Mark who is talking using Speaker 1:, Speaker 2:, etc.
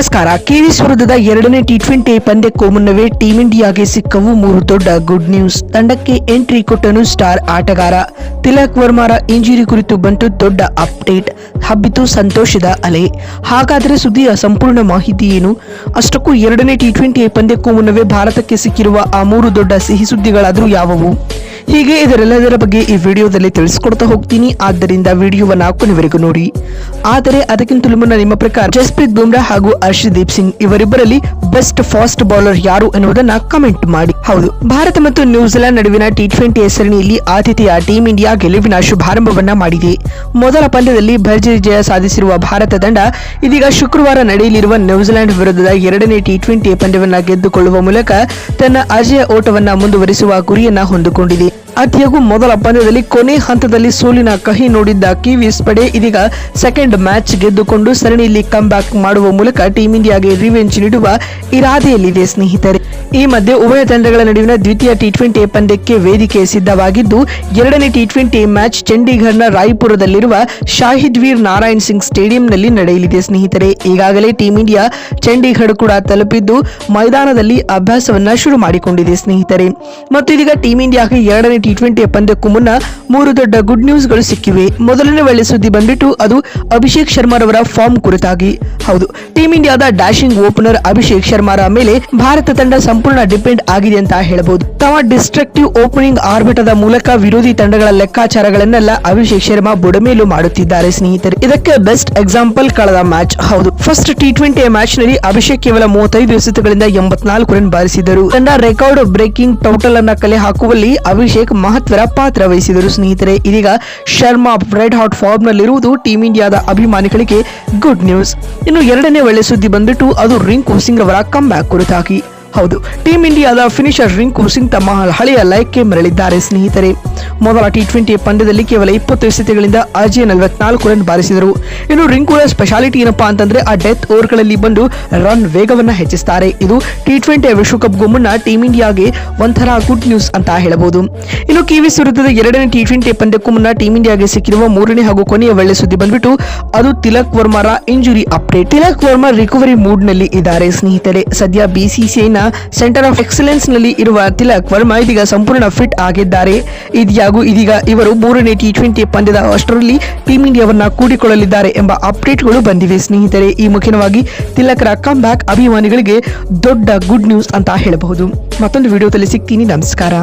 Speaker 1: ನಮಸ್ಕಾರ. ಕೆವಿಸ್ ವಿರುದ್ಧದ ಎರಡನೇ ಟಿ ಟ್ವೆಂಟಿ ಪಂದ್ಯಕ್ಕೂ ಮುನ್ನವೇ ಟೀಂ ಇಂಡಿಯಾಗೆ ಸಿಕ್ಕವು ಮೂರು ದೊಡ್ಡ ಗುಡ್ ನ್ಯೂಸ್ ತಂಡಕ್ಕೆ ಎಂಟ್ರಿ ಕೊಟ್ಟನು ಸ್ಟಾರ್ ಆಟಗಾರ ತಿಲಕ್ ವರ್ಮಾರ ಇಂಜುರಿ ಕುರಿತು ಬಂತು ದೊಡ್ಡ ಅಪ್ಡೇಟ್ ಹಬ್ಬಿತು ಸಂತೋಷದ ಅಲೆ. ಹಾಗಾದರೆ ಸುದ್ದಿಯ ಸಂಪೂರ್ಣ ಮಾಹಿತಿ ಏನು? ಅಷ್ಟಕ್ಕೂ ಎರಡನೇ ಟಿ ಟ್ವೆಂಟಿ ಪಂದ್ಯಕ್ಕೂ ಮುನ್ನವೇ ಭಾರತಕ್ಕೆ ಸಿಕ್ಕಿರುವ ಆ ಮೂರು ದೊಡ್ಡ ಸಿಹಿ ಸುದ್ದಿಗಳಾದರೂ ಯಾವುವು? ಹೀಗೆ ಇದರೆಲ್ಲದರ ಬಗ್ಗೆ ಈ ವಿಡಿಯೋದಲ್ಲಿ ತಿಳಿಸ್ಕೊಡ್ತಾ ಹೋಗ್ತೀನಿ. ಆದ್ದರಿಂದ ವಿಡಿಯೋವನ್ನು ಕೊನೆವರೆಗೂ ನೋಡಿ. ಆದರೆ ಅದಕ್ಕಿಂತ ಮುನ್ನ ನಿಮ್ಮ ಪ್ರಕಾರ ಜಸ್ಪ್ರೀತ್ ಬುಮ್ರಾ ಹಾಗೂ ಹರ್ಷದೀಪ್ ಸಿಂಗ್ ಇವರಿಬ್ಬರಲ್ಲಿ ಬೆಸ್ಟ್ ಫಾಸ್ಟ್ ಬೌಲರ್ ಯಾರು ಎನ್ನುವುದನ್ನ ಕಮೆಂಟ್ ಮಾಡಿ. ಹೌದು, ಭಾರತ ಮತ್ತು ನ್ಯೂಜಿಲೆಂಡ್ ನಡುವಿನ ಟಿ ಟ್ವೆಂಟಿ ಸರಣಿಯಲ್ಲಿ ಆತಿಥೇಯ ಟೀಂ ಇಂಡಿಯಾ ಗೆಲುವಿನ ಶುಭಾರಂಭವನ್ನ ಮಾಡಿದೆ. ಮೊದಲ ಪಂದ್ಯದಲ್ಲಿ ಭರ್ಜರಿ ಜಯ ಸಾಧಿಸಿರುವ ಭಾರತ ತಂಡ ಇದೀಗ ಶುಕ್ರವಾರ ನಡೆಯಲಿರುವ ನ್ಯೂಜಿಲೆಂಡ್ ವಿರುದ್ಧದ ಎರಡನೇ ಟಿ ಟ್ವೆಂಟಿ ಪಂದ್ಯವನ್ನ ಗೆದ್ದುಕೊಳ್ಳುವ ಮೂಲಕ ತನ್ನ ಅಜಯ ಓಟವನ್ನ ಮುಂದುವರಿಸುವ ಗುರಿಯನ್ನ ಹೊಂದಿಕೊಂಡಿದೆ. ಆದಾಗ್ಯೂ ಮೊದಲ ಪಂದ್ಯದಲ್ಲಿ ಕೊನೆ ಹಂತದಲ್ಲಿ ಸೋಲಿನ ಕಹಿ ನೋಡಿದ್ದ ಕಿವೀಸ್ ಪಡೆ ಇದೀಗ ಸೆಕೆಂಡ್ ಮ್ಯಾಚ್ ಗೆದ್ದುಕೊಂಡು ಸರಣಿಯಲ್ಲಿ ಬ್ಯಾಕ್ ಮಾಡುವ ಮೂಲಕ ಟೀಂ ಇಂಡಿಯಾಗೆ ರಿವೆಂಜ್ ನೀಡುವ ಇರಾದೆಯಲ್ಲಿದೆ ಸ್ನೇಹಿತರೆ. ಈ ಮಧ್ಯೆ ಉಭಯ ತಂಡಗಳ ನಡುವಿನ ದ್ವಿತೀಯ ಟಿ ಟ್ವೆಂಟಿ ಪಂದ್ಯಕ್ಕೆ ವೇದಿಕೆ ಸಿದ್ಧವಾಗಿದ್ದು, ಎರಡನೇ ಟಿ ಟ್ವೆಂಟಿ ಮ್ಯಾಚ್ ಚಂಡೀಗಢನ ರಾಯ್ಪುರದಲ್ಲಿರುವ ಶಾಹಿದ್ ವೀರ್ ನಾರಾಯಣ್ ಸಿಂಗ್ ಸ್ಟೇಡಿಯಂನಲ್ಲಿ ನಡೆಯಲಿದೆ. ಸ್ನೇಹಿತರೆ, ಈಗಾಗಲೇ ಟೀಂ ಇಂಡಿಯಾ ಚಂಡೀಗಢ ಕೂಡ ತಲುಪಿದ್ದು, ಮೈದಾನದಲ್ಲಿ ಅಭ್ಯಾಸವನ್ನ ಶುರು ಮಾಡಿಕೊಂಡಿದೆ ಸ್ನೇಹಿತರೆ. ಮತ್ತು ಇದೀಗ ಟೀಂ ಇಂಡಿಯಾಗೆ ಎರಡನೇ ಟಿ ಟ್ವೆಂಟಿ ಪಂದ್ಯಕ್ಕೂ ಮುನ್ನ ಮೂರು ದೊಡ್ಡ ಗುಡ್ ನ್ಯೂಸ್ಗಳು ಸಿಕ್ಕಿವೆ. ಮೊದಲನೇ ವೇಳೆ ಸುದ್ದಿ ಬಂದ್ಬಿಟ್ಟು, ಅದು ಅಭಿಷೇಕ್ ಶರ್ಮಾರವರ ಫಾರ್ಮ್ ಕುರಿತಾಗಿ. ಹೌದು ಟೀಂ ಇಂಡಿಯಾದ ಡ್ಯಾಶಿಂಗ್ ಓಪನರ್ ಅಭಿಷೇಕ್ ಶರ್ಮಾರ ಮೇಲೆ ಭಾರತ ತಂಡ ಸಂಪೂರ್ಣ ಡಿಪೆಂಡ್ ಆಗಿದೆ ಅಂತ ಹೇಳಬಹುದು. ತಮ್ಮ ಡಿಸ್ಟ್ರಕ್ಟಿವ್ ಓಪನಿಂಗ್ ಆರ್ಬಿಟದ ಮೂಲಕ ವಿರೋಧಿ ತಂಡಗಳ ಲೆಕ್ಕಾಚಾರಗಳನ್ನೆಲ್ಲ ಅಭಿಷೇಕ್ ಶರ್ಮಾ ಬುಡಮೇಲು ಮಾಡುತ್ತಿದ್ದಾರೆ ಸ್ನೇಹಿತರೆ. ಇದಕ್ಕೆ ಬೆಸ್ಟ್ ಎಕ್ಸಾಂಪಲ್ ಕಳೆದ ಮ್ಯಾಚ್. ಹೌದು, ಫಸ್ಟ್ ಟಿ ಟ್ವೆಂಟಿ ಮ್ಯಾಚ್ನಲ್ಲಿ ಅಭಿಷೇಕ್ ಕೇವಲ ಮೂವತ್ತೈದು ಎಸೆತಗಳಿಂದ ಎಂಬತ್ನಾಲ್ಕು ರನ್ ಬಾರಿಸಿದರು ತಂಡ ರೆಕಾರ್ಡ್ ಬ್ರೇಕಿಂಗ್ ಟೋಟಲ್ ಅನ್ನ ಕಲೆ ಹಾಕುವಲ್ಲಿ ಅಭಿಷೇಕ್ ಮಹತ್ವದ ಪಾತ್ರ ವಹಿಸಿದರು ಸ್ನೇಹಿತರೆ. ಇದೀಗ ಶರ್ಮಾ ರೆಡ್ ಹಾಟ್ ಫಾರ್ಮ್ ನಲ್ಲಿರುವುದು ಟೀಂ ಇಂಡಿಯಾದ ಅಭಿಮಾನಿಗಳಿಗೆ ಗುಡ್ ನ್ಯೂಸ್ ಇನ್ನು ಎರಡನೇ ಒಳ್ಳೆ ಸುದ್ದಿ ಬಂದ್ಬಿಟ್ಟು ಅದು ರಿಂಕು ಸಿಂಗ್ ಅವರ ಕಮ್ ಬ್ಯಾಕ್ ಕುರಿತಾಗಿ. ಹೌದು ಟೀಂ ಇಂಡಿಯಾದ ಫಿನಿಶರ್ ರಿಂಕು ಸಿಂಗ್ ತಮ್ಮ ಹಳೆಯ ಲಯಕ್ಕೆ ಮರಳಿದ್ದಾರೆ ಸ್ನೇಹಿತರೆ. ಮೊದಲ ಟಿ ಟ್ವೆಂಟಿ ಪಂದ್ಯದಲ್ಲಿ ಕೇವಲ ಇಪ್ಪತ್ತು ಎಸೆತಗಳಿಂದ ಅಜಯ್ ನಲವತ್ನಾಲ್ಕು ರನ್ ಬಾರಿಸಿದರು. ಇನ್ನು ರಿಂಕುಳ ಸ್ಪೆಷಾಲಿಟಿ ಏನಪ್ಪಾ ಅಂತಂದ್ರೆ ಆ ಡೆತ್ ಓವರ್ಗಳಲ್ಲಿ ಬಂದು ರನ್ ವೇಗವನ್ನ ಹೆಚ್ಚಿಸುತ್ತಾರೆ ಇದು ಟಿ ಟ್ವೆಂಟಿ ವಿಶ್ವಕಪ್ಗೂ ಮುನ್ನ ಟೀಂ ಇಂಡಿಯಾಗೆ ಒಂಥರ ಗುಡ್ ನ್ಯೂಸ್ ಅಂತ ಹೇಳಬಹುದು. ಇನ್ನು ಕಿವೀಸ್ ವಿರುದ್ಧದ ಎರಡನೇ ಟಿ ಟ್ವೆಂಟಿ ಪಂದ್ಯಕ್ಕೂ ಮುನ್ನ ಟೀಂ ಇಂಡಿಯಾಗೆ ಸಿಕ್ಕಿರುವ ಮೂರನೇ ಹಾಗೂ ಕೊನೆಯ ಒಳ್ಳೆ ಸುದ್ದಿ ಬಂದ್ಬಿಟ್ಟು ಅದು Tilak ವರ್ಮಾರ injury update Tilak Varma recovery ಮೂಡ್ನಲ್ಲಿ ಇದ್ದಾರೆ ಸ್ನೇಹಿತರೆ. ಸದ್ಯ ಬಿಸಿಸಿಐನ ಸೆಂಟರ್ ಆಫ್ ಎಕ್ಸಲೆನ್ಸ್ನಲ್ಲಿ ಇರುವ ತಿಲಕ್ ವರ್ಮಾ ಇದೀಗ ಸಂಪೂರ್ಣ ಫಿಟ್ ಆಗಿದ್ದಾರೆ. ಇದ್ಯಾಗೂ ಇದೀಗ ಇವರು ಮೂರನೇ ಟಿ ಟ್ವೆಂಟಿ ಪಂದ್ಯದ ಅಷ್ಟರಲ್ಲಿ ಟೀಂ ಇಂಡಿಯಾವನ್ನ ಕೂಡಿಕೊಳ್ಳಲಿದ್ದಾರೆ ಎಂಬ ಅಪ್ಡೇಟ್ಗಳು ಬಂದಿವೆ. ಸ್ನೇಹಿತರೆ, ಈ ಮುಖ್ಯವಾಗಿ ತಿಲಕರ ಕಮ್ ಬ್ಯಾಕ್ ಅಭಿಮಾನಿಗಳಿಗೆ ದೊಡ್ಡ ಗುಡ್ ನ್ಯೂಸ್ ಅಂತ ಹೇಳಬಹುದು. ಮತ್ತೊಂದು ವಿಡಿಯೋದಲ್ಲಿ ಸಿಗ್ತೀನಿ. ನಮಸ್ಕಾರ.